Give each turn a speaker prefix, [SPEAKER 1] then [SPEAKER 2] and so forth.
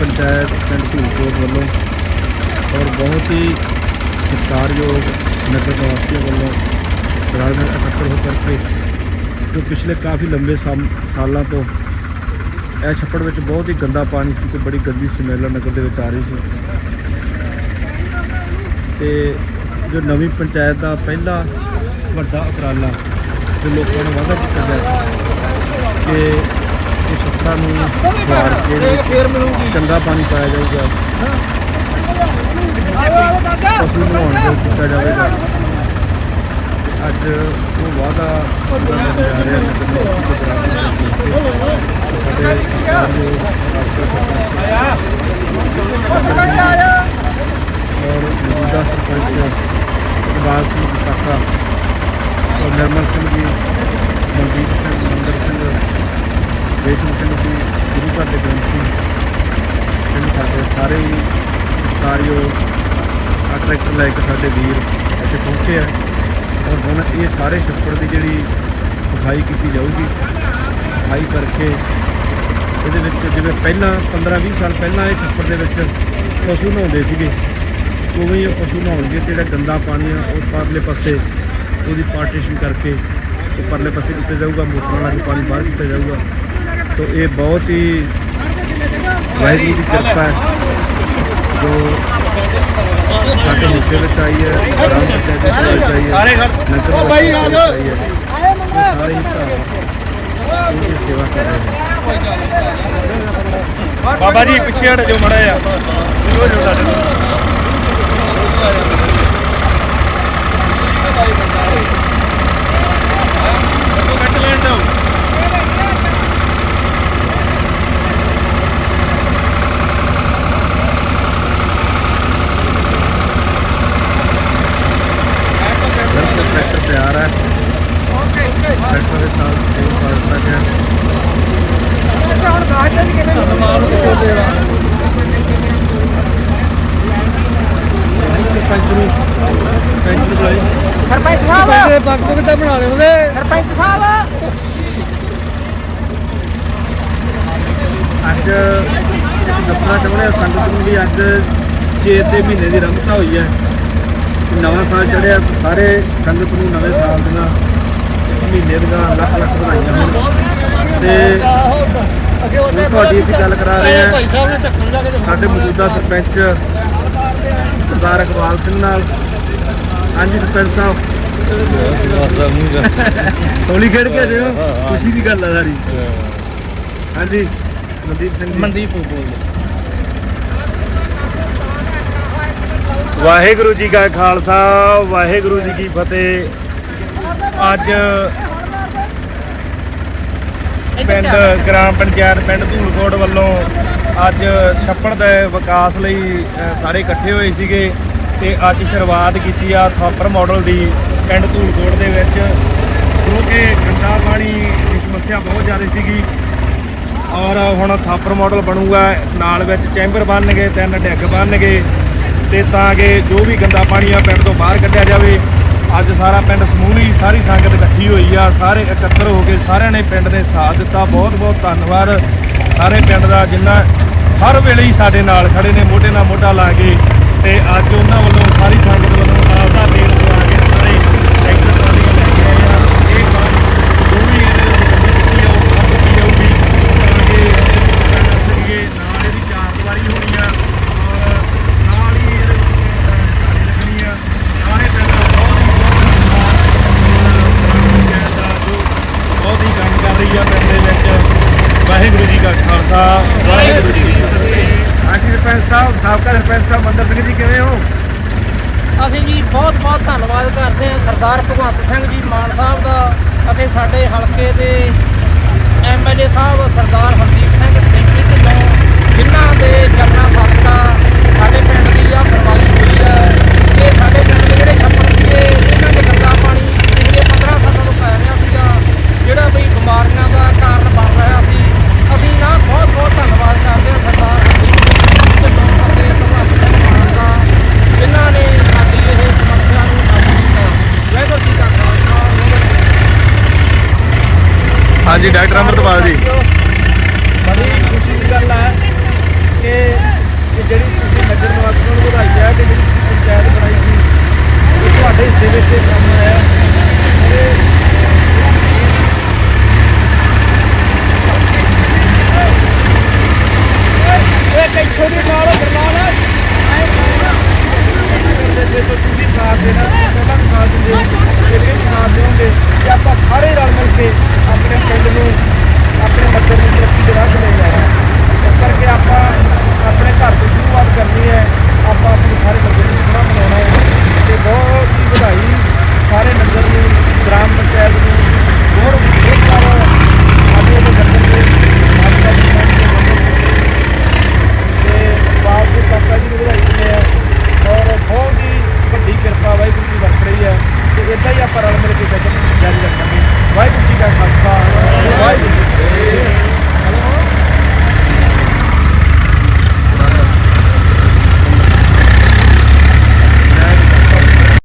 [SPEAKER 1] ਪੰਚਾਇਤ ਪਿੰਡ ਧੂਲਕੋਟ ਵੱਲੋਂ ਔਰ ਬਹੁਤ ਹੀ ਸਤਿਕਾਰਯੋਗ ਨਗਰ ਨਿਵਾਸੀਆਂ ਵੱਲੋਂ ਰਲ ਮਿਲ ਇਕੱਤਰ ਹੋ ਕਰਕੇ ਜੋ ਪਿਛਲੇ ਕਾਫੀ ਲੰਬੇ ਸਮ- ਸਾਲਾਂ ਤੋਂ ਇਹ ਛੱਪੜ ਵਿੱਚ ਬਹੁਤ ਹੀ ਗੰਦਾ ਪਾਣੀ ਸੀ ਤੇ ਬੜੀ ਗੰਦੀ ਸਮੈਲ ਨਗਰ ਦੇ ਵਿੱਚ ਆ ਰਹੀ ਸੀ। ਤੇ ਜੋ ਨਵੀਂ ਪੰਚਾਇਤ ਦਾ ਪਹਿਲਾ ਵੱਡਾ ਉਪਰਾਲਾ ਜੋ ਲੋਕਾਂ ਨੂੰ ਵਾਅਦਾ ਕੀਤਾ ਗਿਆ ਸੀ ਕਿ ਇਹ ਛੱਪੜਾਂ ਨੂੰ ਵਾਰ ਕੇ
[SPEAKER 2] ਫੇਰ ਮਿਲੂਗੀ।
[SPEAKER 1] ਚੰਗਾ ਪਾਣੀ ਪਾਇਆ ਜਾਊਗਾ। ਪਸ਼ੂ ਦੇ ਕੀਤਾ ਜਾਵੇਗਾ ਤੇ ਅੱਜ ਉਹ ਵਾਅਦਾ ਪੂਰਾ ਕਰਨ ਜਾ ਰਿਹਾ ਹੈ ਕਿ ਸਾਡੇ ਜੋ ਔਰ ਮੌਜੂਦਾ ਸਰਪੰਚ ਇਕਬਾਲ ਸਿੰਘ ਕਾਕਾ ਔਰ ਨਿਰਮਲ ਸਿੰਘ ਜੀ ਮਨਦੀਪ ਸਿੰਘ ਮੰਦਰ ਸਿੰਘ ਰੇਸ਼ਮ ਸਿੰਘ ਗੁਰੂ ਘਰ ਦੇ ਗ੍ਰੰਥੀ ਸਿੰਘ ਸਾਡੇ ਸਾਰੇ ਹੀ ਕਾਰਿਓ ਆ ਟਰੈਕਟਰ ਲੈ ਕੇ ਸਾਡੇ ਵੀਰ ਇੱਥੇ ਪਹੁੰਚੇ ਆ। ਔਰ ਹੁਣ ਇਹ ਸਾਰੇ ਛੱਪੜ ਦੀ ਜਿਹੜੀ ਸਫ਼ਾਈ ਕੀਤੀ ਜਾਊਗੀ, ਸਫ਼ਾਈ ਕਰਕੇ ਇਹਦੇ ਵਿੱਚ ਜਿਵੇਂ ਪਹਿਲਾਂ 15-20 ਸਾਲ ਪਹਿਲਾਂ ਇਹ ਛੱਪੜ ਦੇ ਵਿੱਚ ਪਸ਼ੂ ਨਹਾਉਂਦੇ ਸੀਗੇ, ਉਵੇਂ ਹੀ ਉਹ ਪਸ਼ੂ ਨਹਾਉਣਗੇ, ਜਿਹੜਾ ਗੰਦਾ ਪਾਣੀ ਆ, ਉਹ ਪਰਲੇ ਪਾਸੇ ਉਹਦੀ ਪਾਰਟੀਸ਼ਨ ਕਰਕੇ ਪਰਲੇ ਪਾਸੇ ਦਿੱਤਾ ਜਾਊਗਾ, ਮੋਟਰਾਂ ਵਾਲਾ ਪਾਣੀ ਬਾਹਰ ਕੀਤਾ ਜਾਊਗਾ। ਤੋ ਇਹ ਬਹੁਤ ਹੀ ਵਾਹਿਗੁਰੂ ਦੀ ਕਿਰਪਾ ਹੈ ਜੋ ਸਾਡੇ ਹਿੱਸੇ ਵਿੱਚ ਆਈ ਹੈ ਰਾਮ ਪੰਚਾਇਤ ਦੇ ਵਿੱਚ ਆਈ ਹੈ
[SPEAKER 2] ਸਾਰੇ ਘਰ ਉਹ ਬਾਈ ਆ ਜਾਓ।
[SPEAKER 1] ਹੈ। ਇਹ ਸਾਰੇ ਹੀ ਸੇਵਾ ਕਰ ਰਹੇ ਨੇ।
[SPEAKER 2] ਬਾਬਾ ਜੀ ਪਿੱਛੇ ਹਟ ਜੋ ਮੜਾ ਹੋ ਜੋ ਸਾਡੇ ਨਾਲ ਕੱਟ ਲੈਣ ਦਿਓ
[SPEAKER 1] ਬਿਲਕੁਲ ਟਰੈਕਟਰ ਤਿਆਰ ਹੈ ਟਰੈਕਟਰ ਦੇ ਨਾਲ ਤੇਲ ਪਾ ਦਿੱਤਾ ਗਿਆ ਸਰਪੰਚ ਨੂੰ ਸਰਪੰਚ ਨੂੰ ਬੁਲਾਈ
[SPEAKER 3] ਸਰਪੰਚ ਸਾਹਿਬ
[SPEAKER 1] ਪੱਗ ਪੁੱਗ ਤਾਂ ਬਣਾ ਲਿਓ ਉਹਦੇ।
[SPEAKER 3] ਸਰਪੰਚ ਸਾਹਿਬ।
[SPEAKER 1] ਅੱਜ ਦੱਸਣਾ ਚਾਹੁੰਦੇ ਹਾਂ ਸੰਗਤ ਨੂੰ ਵੀ ਅੱਜ ਚੇਤ ਦੇ ਮਹੀਨੇ ਦੀ ਰੰਗਤਾ ਹੋਈ ਹੈ। ਨਵਾਂ ਸਾਲ ਚੜ੍ਹਿਆ ਸਾਰੇ ਸੰਗਤ ਨੂੰ ਨਵੇਂ ਸਾਲ ਦੀਆਂ ਇਸ ਮਹੀਨੇ ਦੀਆਂ ਲੱਖ ਲੱਖ ਵਧਾਈਆਂ ਹੋਣ। ਤੇ ਹੁਣ ਤੁਹਾਡੀ ਅਸੀਂ ਗੱਲ ਕਰਾ ਰਹੇ ਹਾਂ। ਸਾਡੇ ਮੌਜੂਦਾ ਸਰਪੰਚ ਸਰਦਾਰ ਇਕਬਾਲ ਸਿੰਘ ਨਾਲ। ਹਾਂਜੀ ਸਰਪੰਚ ਸਾਹਿਬ। ਹੋਲੀ ਖੇਡ ਕੇ ਆਏ ਹੋ ਖੁਸ਼ੀ ਦੀ ਗੱਲ ਆ ਸਾਰੀ। ਹਾਂਜੀ ਮਨਦੀਪ ਸਿੰਘ ਜੀ।
[SPEAKER 2] ਮਨਦੀਪ ਬੋਲਦੇ। ਵਾਹਿਗੁਰੂ ਜੀ ਕਾ ਖਾਲਸਾ ਵਾਹਿਗੁਰੂ ਜੀ ਕੀ ਫਤਿਹ। ਅੱਜ ਪਿੰਡ ਗ੍ਰਾਮ ਪੰਚਾਇਤ ਪਿੰਡ ਧੂਲਕੋਟ ਵੱਲੋਂ ਅੱਜ ਛੱਪੜ ਦੇ ਵਿਕਾਸ ਲਈ ਸਾਰੇ ਇਕੱਠੇ ਹੋਏ ਸੀਗੇ ਤੇ ਅੱਜ ਸ਼ੁਰੂਆਤ ਕੀਤੀ ਆ ਥਾਪਰ ਮਾਡਲ ਦੀ। ਪਿੰਡ ਧੂਲਕੋਟ ਦੇ ਵਿੱਚ ਕਿਉਂਕਿ ਗੰਦਾ ਪਾਣੀ ਦੀ ਸਮੱਸਿਆ ਬਹੁਤ ਜ਼ਿਆਦਾ ਸੀਗੀ। ਔਰ ਹੁਣ ਥਾਪਰ ਮਾਡਲ ਬਣੂਗਾ, ਨਾਲ ਵਿੱਚ ਚੈਂਬਰ ਬਣਨਗੇ, ਤਿੰਨ ਡਿੱਗ ਬਣਨਗੇ। ਤੇ ਤਾਂ ਕਿ ਜੋ ਵੀ ਗੰਦਾ ਪਾਣੀ ਆ ਪਿੰਡ ਤੋਂ ਬਾਹਰ ਕੱਢਿਆ ਜਾਵੇ। ਅੱਜ ਸਾਰਾ ਪਿੰਡ ਸਮੂਹੀ ਸਾਰੀ ਸੰਗਤ ਇਕੱਠੀ ਹੋਈ ਆ, ਸਾਰੇ ਇਕੱਤਰ ਹੋ ਕੇ ਸਾਰਿਆਂ ਨੇ ਪਿੰਡ ਨੇ ਸਾਥ ਦਿੱਤਾ। ਬਹੁਤ ਬਹੁਤ ਧੰਨਵਾਦ। ਸਾਰੇ ਪਿੰਡ ਦਾ ਜਿੰਨਾ ਹਰ ਵੇਲੇ ਹੀ ਸਾਡੇ ਨਾਲ ਖੜੇ ਨੇ, ਮੋਢੇ ਨਾਲ ਮੋਢਾ ਲਾ ਕੇ। ਤੇ ਅੱਜ ਉਹਨਾਂ ਵੱਲੋਂ ਸਾਰੀ ਸੰਗਤ ਵੱਲੋਂ ਆਪਦਾ ਤੇਲ ਪਵਾ ਕੇ ਸਾਰੇ ਟਰੈਕਟਰ ਟਰਾਲੀਆਂ ਲੈ ਕੇ ਆਏ ਆ ਇਹ ਕੰਮ ਜੋ ਵੀ ਇਹਦੇ ਵਿੱਚ ਕੀਤੀ ਆ ਉਹ ਸਭ ਕੀਤੀ ਜਾਊਗੀ ਤਾਂ ਕਿ ਪਿੰਡ ਸਰੀਏ ਨਾਲ ਇਹਦੀ ਚਾਰ ਦੀਵਾਰੀ ਹੋਣੀ ਆ ਔਰ ਨਾਲ ਹੀ ਇਹਦੇ ਵਿੱਚ ਟਰਾਲੀ ਲੱਗਣੀ ਆ ਸਾਰੇ ਪਿੰਡ ਦਾ ਬਹੁਤ ਹੀ ਬਹੁਤ ਧੰਨਵਾਦ ਦਾ ਜੋ ਬਹੁਤ ਹੀ ਕੰਮ ਕਰ ਰਹੀ ਆ ਪਿੰਡ ਦੇ ਵਿੱਚ ਵਾਹਿਗੁਰੂ ਜੀ ਕਾ ਖਾਲਸਾ ਵਾਹਿਗੁਰੂ ਜੀ ਕੀ ਫਤਿਹ
[SPEAKER 1] ਹਾਂਜੀ ਸਰਪੰਚ ਸਾਹਿਬ, ਸਾਬਕਾ ਸਰਪੰਚ ਸਾਹਿਬ, ਮੰਦਰ ਸਿੰਘ ਜੀ ਕਿਵੇਂ ਹੋ?
[SPEAKER 3] ਅਸੀਂ ਜੀ ਬਹੁਤ ਬਹੁਤ ਧੰਨਵਾਦ ਕਰਦੇ ਹਾਂ ਸਰਦਾਰ ਭਗਵੰਤ ਸਿੰਘ ਜੀ ਮਾਨ ਸਾਹਿਬ ਦਾ ਅਤੇ ਸਾਡੇ ਹਲਕੇ ਦੇ ਐਮਐਲਏ ਸਾਹਿਬ, ਸਰਦਾਰ ਹਰਦੀਪ ਸਿੰਘ ਟੈਂਕੀ ਢਿੱਲੋਂ ਜਿਨ੍ਹਾਂ ਦੇ ਜਨਨਾ ਸਦਕਾ ਸਾਡੇ ਪਿੰਡ ਦੀ ਆ ਸੁਣਵਾਈ ਹੋਈ ਹੈ। ਹਾਂਜੀ, ਡਾਕਟਰ ਅੰਮ੍ਰਿਤਪਾਲ ਜੀ। ਬੜੀ ਖੁਸ਼ੀ ਦੀ ਗੱਲ ਹੈ ਕਿ ਕਿ ਜਿਹੜੀ ਤੁਸੀਂ ਨਗਰ ਨਿਵਾਸੀਆਂ ਨੂੰ ਵਧਾਈ ਹੈ ਕਿ ਜਿਹੜੀ ਤੁਸੀਂ ਪੰਚਾਇਤ ਬਣਾਈ ਸੀ, ਉਹ ਤੁਹਾਡੇ
[SPEAKER 1] ਹਿੱਸੇ ਵਿੱਚ ਇਹ ਕੰਮ ਆਇਆ ਨਾਲ ਹੈ। ਤੁਸੀਂ ਸਾਥ ਦੇਣਾ, ਪਹਿਲਾਂ
[SPEAKER 3] ਵੀ ਸਾਥ ਦੇਵੋਗੇ ਕਿ ਆਪਾਂ ਸਾਰੇ ਰਲ ਮਿਲ ਕੇ ਆਪਣੇ ਘਰ ਤੋਂ ਸ਼ੁਰੂਆਤ ਕਰਨੀ ਹੈ। ਆਪਾਂ ਆਪਣੇ ਸਾਰੇ ਲੰਗਰ ਨੂੰ ਸੋਹਣਾ ਬਣਾਉਣਾ ਹੈ। ਤੇ ਬਹੁਤ ਹੀ ਵਧਾਈ ਸਾਰੇ ਲੰਗਰ ਨੂੰ, ਗ੍ਰਾਮ ਪੰਚਾਇਤ ਨੂੰ, ਹੋਰ ਬਹੁਤ ਸਾਰਾ ਸਾਡੇ ਇਹ ਲੰਗਰ ਦੇ ਮਾਤਾ ਜੀ ਤੇ
[SPEAKER 1] ਬਾਪ ਦੇ ਪਾਪਾ ਜੀ
[SPEAKER 4] ਨੂੰ ਵਧਾਈ ਦਿੰਦੇ ਆ ਔਰ ਬਹੁਤ ਹੀ ਵੱਡੀ
[SPEAKER 2] ਕਿਰਪਾ ਵਾਹਿਗੁਰੂ ਜੀ ਵਰਤ ਰਹੀ ਹੈ। ਤੇ ਇਦਾਂ ਹੀ ਆਪਾਂ ਰਲ ਮਿਲ ਕੇ ਜਾਰੀ ਰੱਖਾਂਗੇ। ਵਾਹਿਗੁਰੂ ਜੀ ਦਾ ਖਾਲਸਾ, ਵਾਹਿਗੁਰੂ ਜੀ